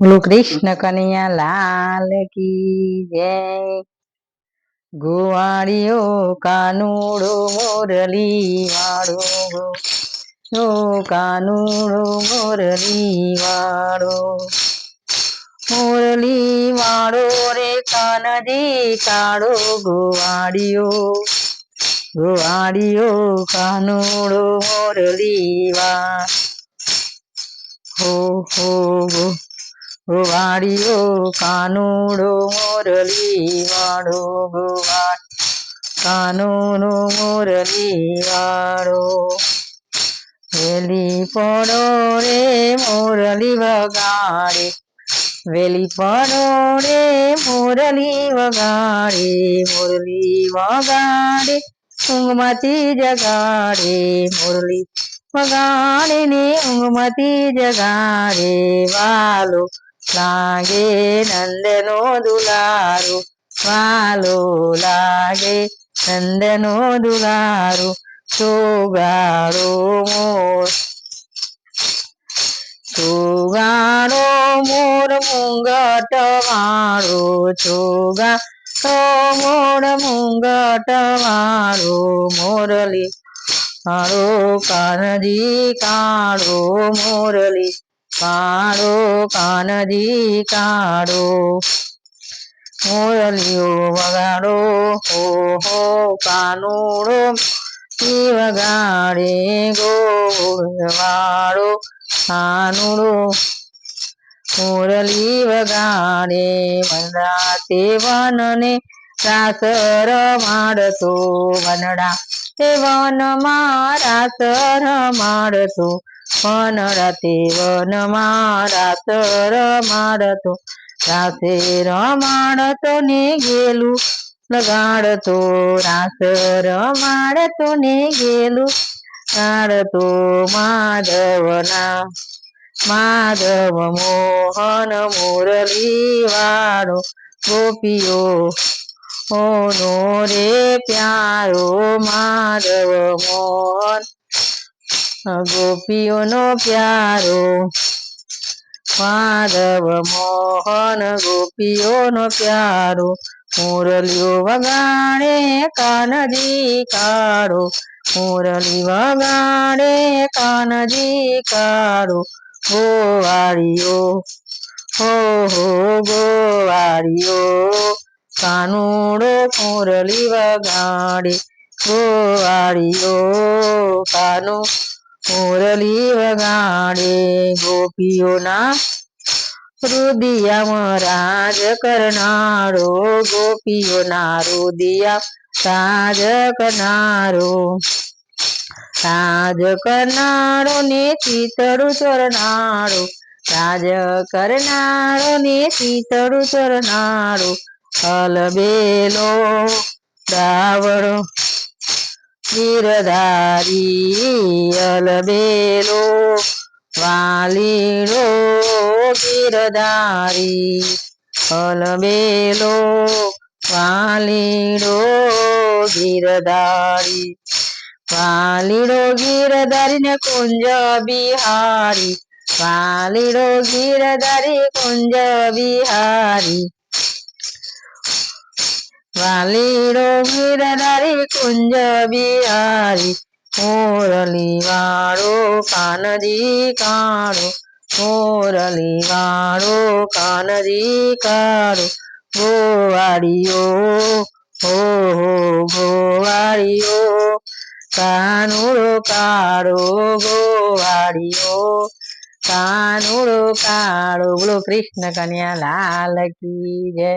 બોલો કૃષ્ણ કનૈયા લાલ કી જય. ગુવાડિયો કાનુડો મોરલી વાળો ગો કાનુડો મોરલી વાળો મોરલી વાળો રે કાનજી કાળો ગુવાડિયો ગુવાડિયો કાનુડો મોરલી વા હો હો. ગોવાળિયો કાનુડો, મોરલી વાળો ગોવાળ કાનુનો મોરલી વાળો. વેલી પડો રે, મોરલી વગાડે. વેલી પડો રે, મોરલી વગાડે મોરલી વગાડે. ઊંઘમાંથી જગાડે, મોરલી વગાડે ને ઊંઘમાંથી જગાડે. વાલો લાગે નંદનો દુલારો વાલો લાગે નંદનો દુલારો ચોગાડો મોર ચોગાડો મોર મુંગટ મારો ચોગાડો મોર મુંગટ મારો મોરલી મારો કાનજી કાળો મોરલી કાળો કાનજી કાળો મોરલીઓ વગાડો હો હો કાનુડો ઈ વગાડે ગોળવાળો કાનુડો. મોરલી વગાડે વનરાતે વનને રાસ રમાડતો વનડા તે વનમાં રાસ રમાડતો વન રાતે વનમાં રાસ રમાડતો રાતે રમાડતો ને ગેલું, લગાડતો, રાસ રમાડતો ને ગેલું, ગાડતો માધવના, માધવ મોહન મુરલી વાળો ગોપીઓ ઓનો રે પ્યારો માધવ મોહન ગોપીઓનો પ્યારો. માધવ મોહન, ગોપીઓનો પ્યારો. મુરલીઓ વગાડે કાનજી કાળો. મુરલી વગાડે કાનજી કાળો. ગોવાળીઓ, હો હો, ગોવાળીઓ. કાનુડો મુરલી વગાડે. ગોવાળીઓ, કાનુ મુરલી વગાડે ગોપીઓના રુદિયામાં રાજ કરનારો, ગોપીઓના રુદિયા રાજ કરનારો. રાજ કરનારો ને ચિતડું ચરનારો, રાજ કરનારો ને ચિતડું ચરનારો અલબેલો દાવડો ગીરધારી અલબેલો વાલીડો ગીરધારી અલબેલો વાલીડો ગીરધારી વાલીડો ગીરધારી ને કુંજ બિહારી વાલીડો ગીરધારી કુંજ બિહારી વાલીડો ગીરધારી કુંજ બિહારી મોરલી વાળો કાનજી કાળો મોરલી વાળો કાનજી કાળો ગોવાળિયો હો હો ગોવાળિયો કાનુડો કાળો ગોવાળિયો કાનુડો કાળો બોલો કૃષ્ણ કન્યા લાલ કી જય